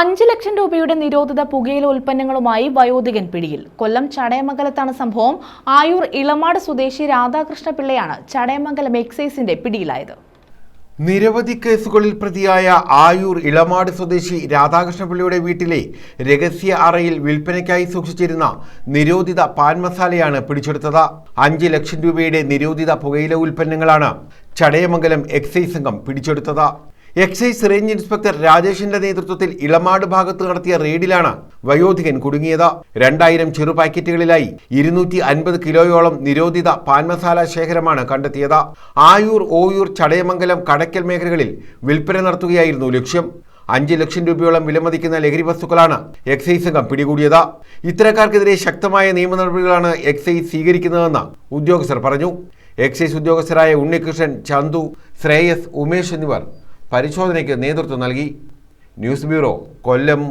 അഞ്ച് ലക്ഷം രൂപയുടെ നിരോധിത പുകയില ഉൽപ്പന്നങ്ങളുമായി വയോധികൻ പിടിയിൽ. കൊല്ലം ചടയമംഗലത്താണ് സംഭവം. ആയൂർ ഇളമാട് സ്വദേശി രാധാകൃഷ്ണ പിള്ളയാണ് ചടയമംഗലം എക്സൈസിന്റെ പിടിയിലായത്. നിരവധി കേസുകളിൽ പ്രതിയായ ആയൂർ ഇളമാട് സ്വദേശി രാധാകൃഷ്ണപിള്ളിയുടെ വീട്ടിലെ രഹസ്യ അറയിൽ വിൽപ്പനയ്ക്കായി സൂക്ഷിച്ചിരുന്ന നിരോധിത പാൻ മസാലയാണ് പിടിച്ചെടുത്തത്. അഞ്ച് ലക്ഷം രൂപയുടെ നിരോധിത പുകയില ഉൽപ്പന്നങ്ങളാണ് ചടയമംഗലം എക്സൈസ് സംഘം പിടിച്ചെടുത്തത്. എക്സൈസ് റേഞ്ച് ഇൻസ്പെക്ടർ രാജേഷിന്റെ നേതൃത്വത്തിൽ ഇളമാട് ഭാഗത്ത് നടത്തിയ റെയ്ഡിലാണ് വയോധികൻ കുടുങ്ങിയത്. രണ്ടായിരം ചെറു പാക്കറ്റുകളിലായി ഇരുന്നൂറ്റി അൻപത് കിലോയോളം നിരോധിത പാൻ മസാല ശേഖരമാണ് കണ്ടെത്തിയത്. ആയൂർ ഓയൂർ ചടയമംഗലം കടയ്ക്കൽ മേഖലകളിൽ വിൽപ്പന നടത്തുകയായിരുന്നു ലക്ഷ്യം. അഞ്ച് ലക്ഷം രൂപയോളം വിലമതിക്കുന്ന ലഹരി വസ്തുക്കളാണ് എക്സൈസ് സംഘം പിടികൂടിയത്. ഇത്തരക്കാർക്കെതിരെ ശക്തമായ നിയമ നടപടികളാണ് എക്സൈസ് സ്വീകരിക്കുന്നതെന്ന് ഉദ്യോഗസ്ഥർ പറഞ്ഞു. എക്സൈസ് ഉദ്യോഗസ്ഥരായ ഉണ്ണികൃഷ്ണൻ ചന്തു ശ്രേയസ് ഉമേഷ് എന്നിവർ പരിശോധനയ്ക്ക് നേതൃത്വം നൽകി. News bureau Kollam.